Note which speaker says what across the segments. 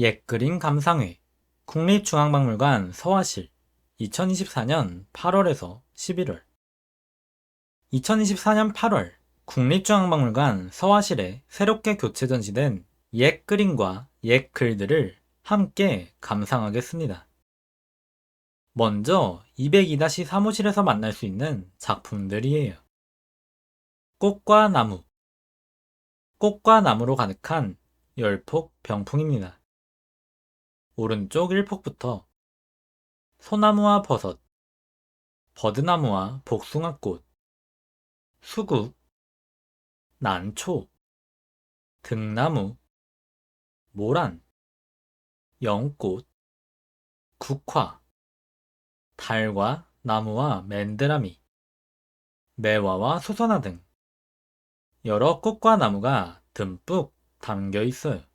Speaker 1: 옛 그림 감상회 국립중앙박물관 서화실 2024년 8월에서 11월 2024년 8월 국립중앙박물관 서화실에 새롭게 교체 전시된 옛 그림과 옛 글들을 함께 감상하겠습니다. 먼저 202-3 사무실에서 만날 수 있는 작품들이에요. 꽃과 나무 꽃과 나무로 가득한 열폭 병풍입니다. 오른쪽 1폭부터 소나무와 버섯, 버드나무와 복숭아꽃, 수국, 난초, 등나무, 모란, 영꽃, 국화, 달과 나무와 맨드라미, 매화와 수선화 등 여러 꽃과 나무가 듬뿍 담겨 있어요.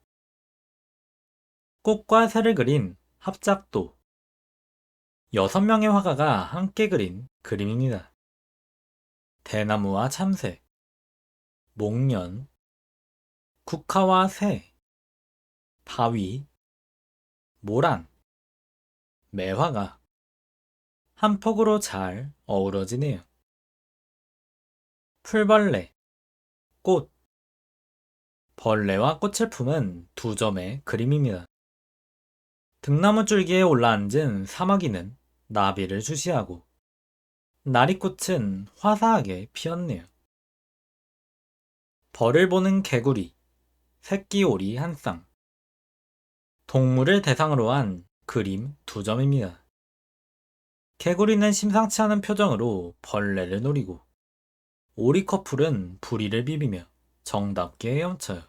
Speaker 1: 꽃과 새를 그린 합작도. 여섯 명의 화가가 함께 그린 그림입니다. 대나무와 참새, 목련, 국화와 새, 바위, 모란, 매화가 한 폭으로 잘 어우러지네요. 풀벌레, 꽃, 벌레와 꽃을 품은 두 점의 그림입니다. 등나무 줄기에 올라앉은 사마귀는 나비를 주시하고 나리꽃은 화사하게 피었네요. 벌을 보는 개구리, 새끼 오리 한 쌍. 동물을 대상으로 한 그림 두 점입니다. 개구리는 심상치 않은 표정으로 벌레를 노리고 오리 커플은 부리를 비비며 정답게 헤엄쳐요.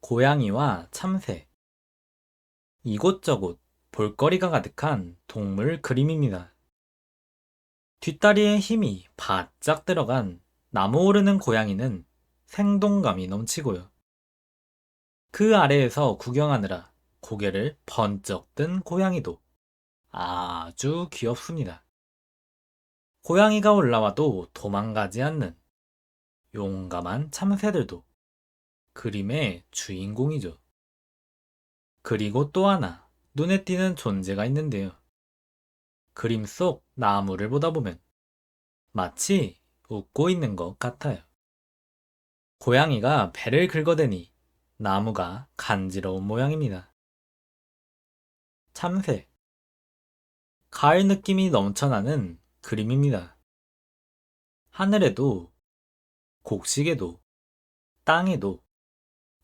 Speaker 1: 고양이와 참새. 이곳저곳 볼거리가 가득한 동물 그림입니다. 뒷다리에 힘이 바짝 들어간 나무 오르는 고양이는 생동감이 넘치고요. 그 아래에서 구경하느라 고개를 번쩍 든 고양이도 아주 귀엽습니다. 고양이가 올라와도 도망가지 않는 용감한 참새들도 그림의 주인공이죠. 그리고 또 하나 눈에 띄는 존재가 있는데요. 그림 속 나무를 보다 보면 마치 웃고 있는 것 같아요. 고양이가 배를 긁어대니 나무가 간지러운 모양입니다. 참새. 가을 느낌이 넘쳐나는 그림입니다. 하늘에도, 곡식에도, 땅에도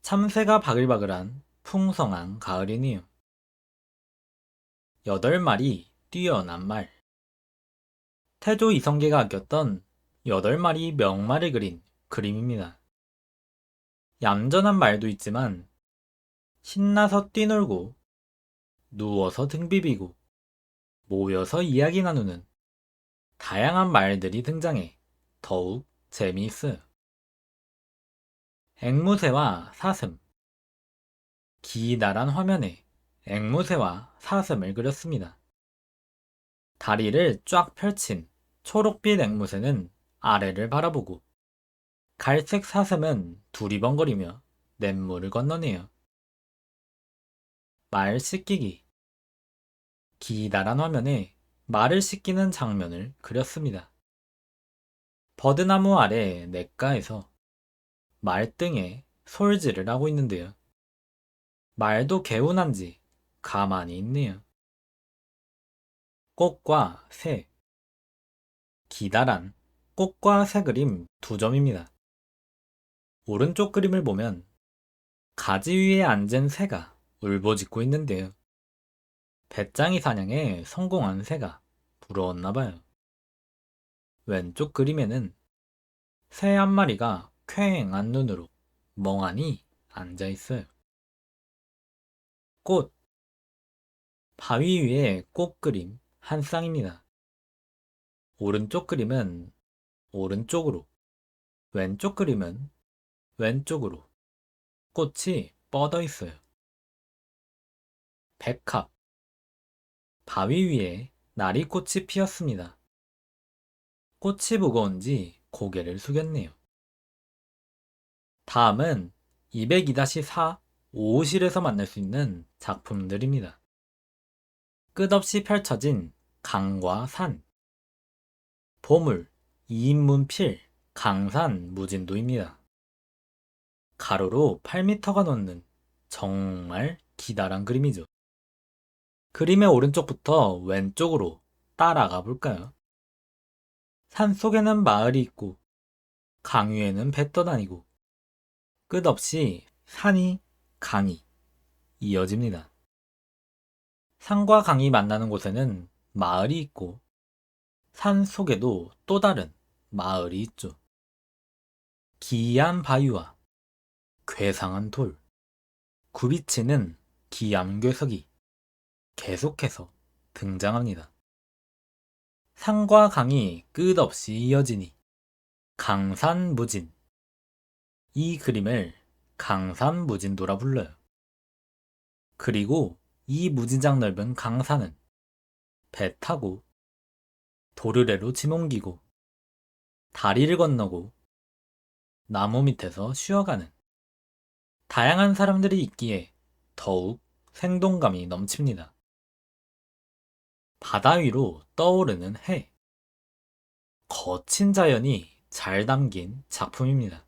Speaker 1: 참새가 바글바글한 풍성한 가을이네요. 여덟 마리 뛰어난 말. 태조 이성계가 아꼈던 여덟 마리 명말을 그린 그림입니다. 얌전한 말도 있지만 신나서 뛰놀고 누워서 등 비비고 모여서 이야기 나누는 다양한 말들이 등장해 더욱 재미있어요. 앵무새와 사슴 기다란 화면에 앵무새와 사슴을 그렸습니다. 다리를 쫙 펼친 초록빛 앵무새는 아래를 바라보고 갈색 사슴은 두리번거리며 냇물을 건너네요. 말 씻기기 기다란 화면에 말을 씻기는 장면을 그렸습니다. 버드나무 아래 냇가에서 말등에 솔질을 하고 있는데요. 말도 개운한지 가만히 있네요. 꽃과 새 기다란 꽃과 새 그림 두 점입니다. 오른쪽 그림을 보면 가지 위에 앉은 새가 울부짖고 있는데요. 배짱이 사냥에 성공한 새가 부러웠나 봐요. 왼쪽 그림에는 새 한 마리가 쾌행한 눈으로 멍하니 앉아 있어요. 꽃. 바위 위에 꽃 그림 한 쌍입니다. 오른쪽 그림은 오른쪽으로, 왼쪽 그림은 왼쪽으로 꽃이 뻗어 있어요. 백합. 바위 위에 나리꽃이 피었습니다. 꽃이 무거운지 고개를 숙였네요. 다음은 202-4 오실에서 만날 수 있는 작품들입니다. 끝없이 펼쳐진 강과 산. 보물, 이인문 필, 강산, 무진도입니다. 가로로 8m가 넘는 정말 기다란 그림이죠. 그림의 오른쪽부터 왼쪽으로 따라가 볼까요? 산 속에는 마을이 있고, 강 위에는 배 떠다니고, 끝없이 산이, 강이 이어집니다. 산과 강이 만나는 곳에는 마을이 있고, 산 속에도 또 다른 마을이 있죠. 기이한 바위와 괴상한 돌, 굽이치는 기암괴석이 계속해서 등장합니다. 산과 강이 끝없이 이어지니 강산무진. 이 그림을 강산무진도라 불러요. 그리고 이 무진장 넓은 강산은 배 타고 도르래로 짐 옮기고 다리를 건너고 나무 밑에서 쉬어가는 다양한 사람들이 있기에 더욱 생동감이 넘칩니다. 바다 위로 떠오르는 해. 거친 자연이 잘 담긴 작품입니다.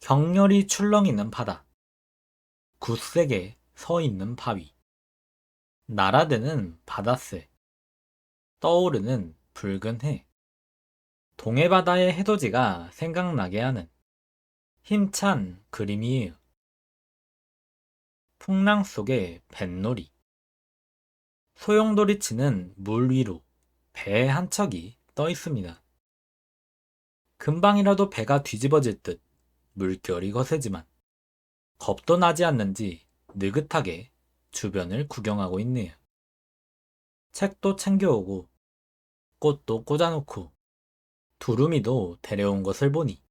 Speaker 1: 격렬히 출렁이는 바다. 굳세게 서 있는 바위. 날아드는 바닷새. 떠오르는 붉은 해. 동해바다의 해돋이가 생각나게 하는 힘찬 그림이에요. 풍랑 속의 뱃놀이. 소용돌이 치는 물 위로 배 한 척이 떠 있습니다. 금방이라도 배가 뒤집어질 듯 물결이 거세지만 겁도 나지 않는지 느긋하게 주변을 구경하고 있네요. 책도 챙겨오고 꽃도 꽂아놓고 두루미도 데려온 것을 보니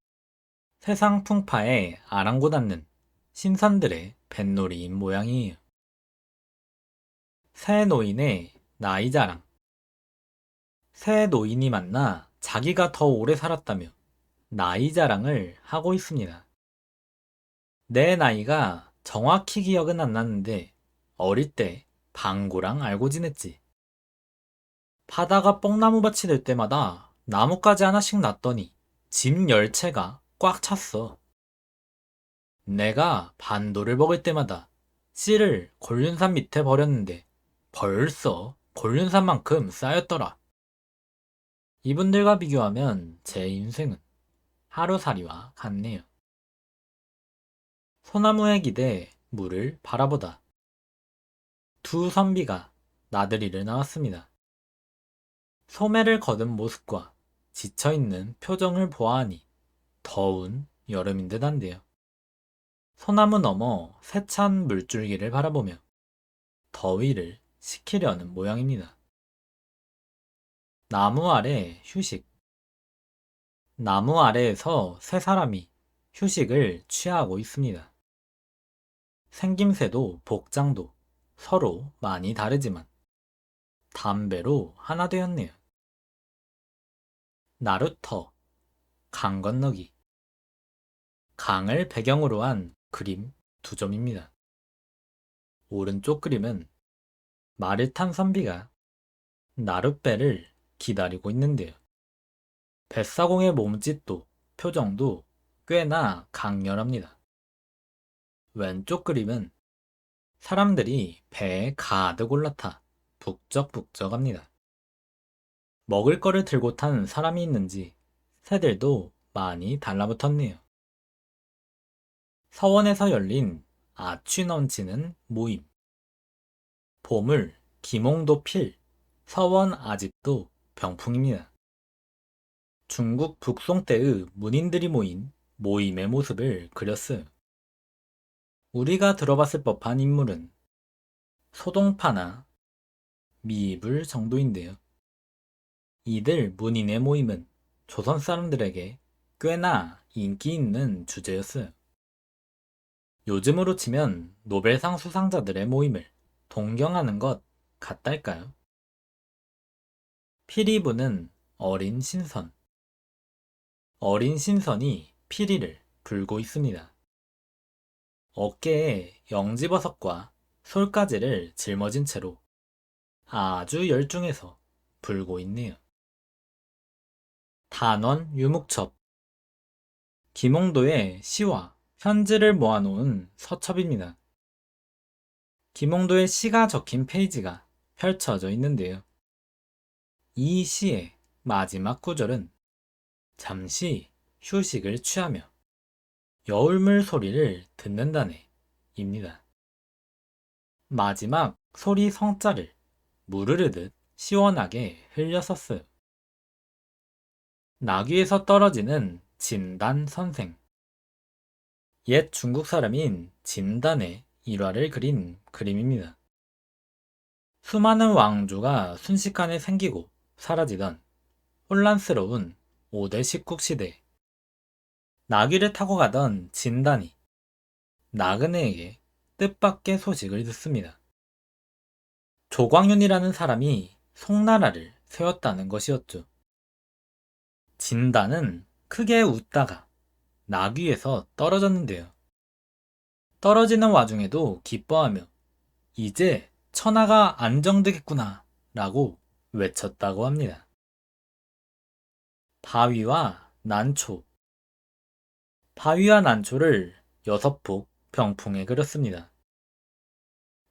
Speaker 1: 세상 풍파에 아랑곳 않는 신선들의 뱃놀이인 모양이에요. 새 노인의 나이 자랑. 새 노인이 만나 자기가 더 오래 살았다며 나이 자랑을 하고 있습니다. 내 나이가 정확히 기억은 안 나는데 어릴 때 방구랑 알고 지냈지. 바다가 뽕나무밭이 될 때마다 나뭇가지 하나씩 났더니 짐 열채가 꽉 찼어. 내가 반도를 먹을 때마다 씨를 곤륜산 밑에 버렸는데 벌써 곤륜산만큼 쌓였더라. 이분들과 비교하면 제 인생은 하루살이와 같네요. 소나무에 기대 물을 바라보다 두 선비가 나들이를 나왔습니다. 소매를 거둔 모습과 지쳐있는 표정을 보아하니 더운 여름인 듯 한데요. 소나무 너머 세찬 물줄기를 바라보며 더위를 식히려는 모양입니다. 나무 아래 휴식. 나무 아래에서 세 사람이 휴식을 취하고 있습니다. 생김새도 복장도 서로 많이 다르지만 담배로 하나 되었네요. 나루터, 강 건너기. 강을 배경으로 한 그림 두 점입니다. 오른쪽 그림은 말을 탄 선비가 나룻배를 기다리고 있는데요. 뱃사공의 몸짓도 표정도 꽤나 강렬합니다. 왼쪽 그림은 사람들이 배에 가득 올라타 북적북적합니다. 먹을 거를 들고 탄 사람이 있는지 새들도 많이 달라붙었네요. 서원에서 열린 아취 넘치는 모임. 보물, 기몽도 필, 서원 아직도 병풍입니다. 중국 북송 때의 문인들이 모인 모임의 모습을 그렸어요. 우리가 들어봤을 법한 인물은 소동파나 미입을 정도인데요. 이들 문인의 모임은 조선 사람들에게 꽤나 인기 있는 주제였어요. 요즘으로 치면 노벨상 수상자들의 모임을 동경하는 것 같달까요? 피리부는 어린 신선. 어린 신선이 피리를 불고 있습니다. 어깨에 영지버섯과 솔가지를 짊어진 채로 아주 열중해서 불고 있네요. 단원 유목첩 김홍도의 시와 편지를 모아놓은 서첩입니다. 김홍도의 시가 적힌 페이지가 펼쳐져 있는데요. 이 시의 마지막 구절은 잠시 휴식을 취하며 여울물 소리를 듣는다네 입니다. 마지막 소리 성자를 무르르듯 시원하게 흘렸었어요. 나귀에서 떨어지는 진단 선생. 옛 중국 사람인 진단의 일화를 그린 그림입니다. 수많은 왕조가 순식간에 생기고 사라지던 혼란스러운 5대 십국 시대. 나귀를 타고 가던 진단이 나그네에게 뜻밖의 소식을 듣습니다. 조광윤이라는 사람이 송나라를 세웠다는 것이었죠. 진단은 크게 웃다가 나귀에서 떨어졌는데요. 떨어지는 와중에도 기뻐하며 이제 천하가 안정되겠구나 라고 외쳤다고 합니다. 바위와 난초 바위와 난초를 여섯 폭 병풍에 그렸습니다.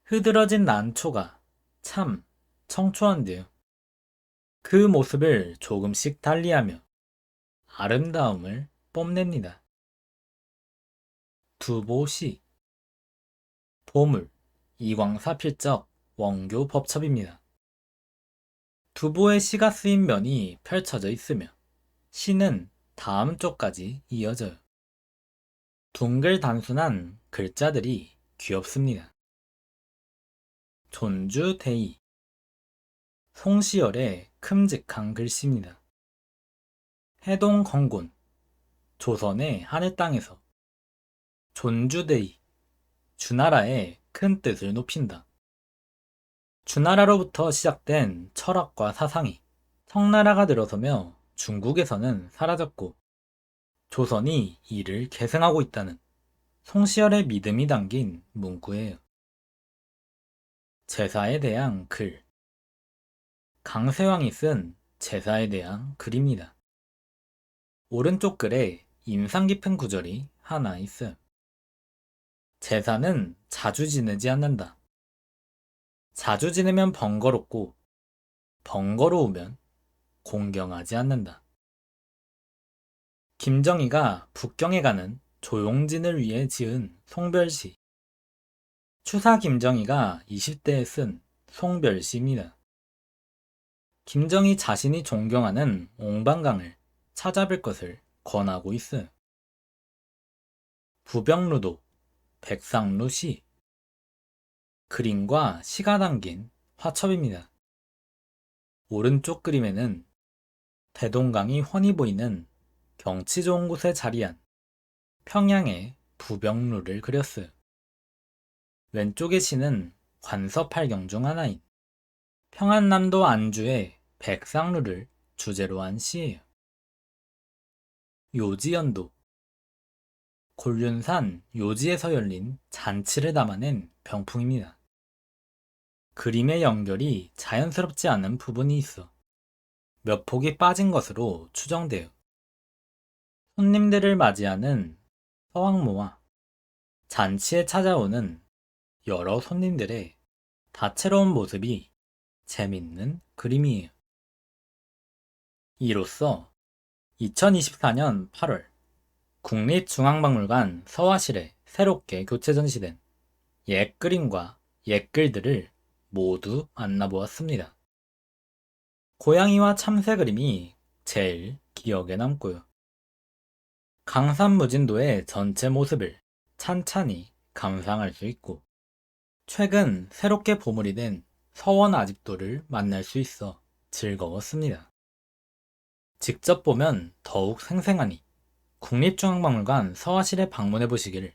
Speaker 1: 흐드러진 난초가 참 청초한데요. 그 모습을 조금씩 달리하며 아름다움을 뽐냅니다. 두보시 보물 이광사필적 원교 법첩입니다. 두보의 시가 쓰인 면이 펼쳐져 있으며 시는 다음 쪽까지 이어져요. 둥글 단순한 글자들이 귀엽습니다. 존주대이 송시열의 큼직한 글씨입니다. 해동 건곤 조선의 하늘 땅에서 존주대이 주나라의 큰 뜻을 높인다. 주나라로부터 시작된 철학과 사상이 청나라가 들어서며 중국에서는 사라졌고 조선이 이를 계승하고 있다는 송시열의 믿음이 담긴 문구예요. 제사에 대한 글 강세왕이 쓴 제사에 대한 글입니다. 오른쪽 글에 인상 깊은 구절이 하나 있어요. 제사는 자주 지내지 않는다. 자주 지내면 번거롭고 번거로우면 공경하지 않는다. 김정희가 북경에 가는 조용진을 위해 지은 송별시. 추사 김정희가 20대에 쓴 송별시입니다. 김정희 자신이 존경하는 옹방강을 찾아뵐 것을 권하고 있어요. 부병루도 백상루 시 그림과 시가 담긴 화첩입니다. 오른쪽 그림에는 대동강이 훤히 보이는 경치 좋은 곳에 자리한 평양의 부병루를 그렸어요. 왼쪽의 시는 관서팔경 중 하나인 평안남도 안주의 백상루를 주제로 한 시예요. 요지연도 곤륜산 요지에서 열린 잔치를 담아낸 병풍입니다. 그림의 연결이 자연스럽지 않은 부분이 있어 몇 폭이 빠진 것으로 추정돼요. 손님들을 맞이하는 서왕모와 잔치에 찾아오는 여러 손님들의 다채로운 모습이 재밌는 그림이에요. 이로써 2024년 8월 국립중앙박물관 서화실에 새롭게 교체 전시된 옛 그림과 옛 글들을 모두 만나보았습니다. 고양이와 참새 그림이 제일 기억에 남고요. 강산무진도의 전체 모습을 찬찬히 감상할 수 있고, 최근 새롭게 보물이 된 서원 아집도를 만날 수 있어 즐거웠습니다. 직접 보면 더욱 생생하니 국립중앙박물관 서화실에 방문해 보시기를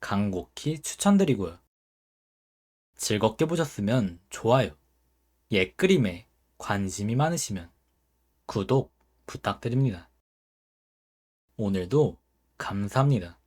Speaker 1: 강곡히 추천드리고요. 즐겁게 보셨으면 좋아요, 옛 그림에 관심이 많으시면 구독 부탁드립니다. 오늘도 감사합니다.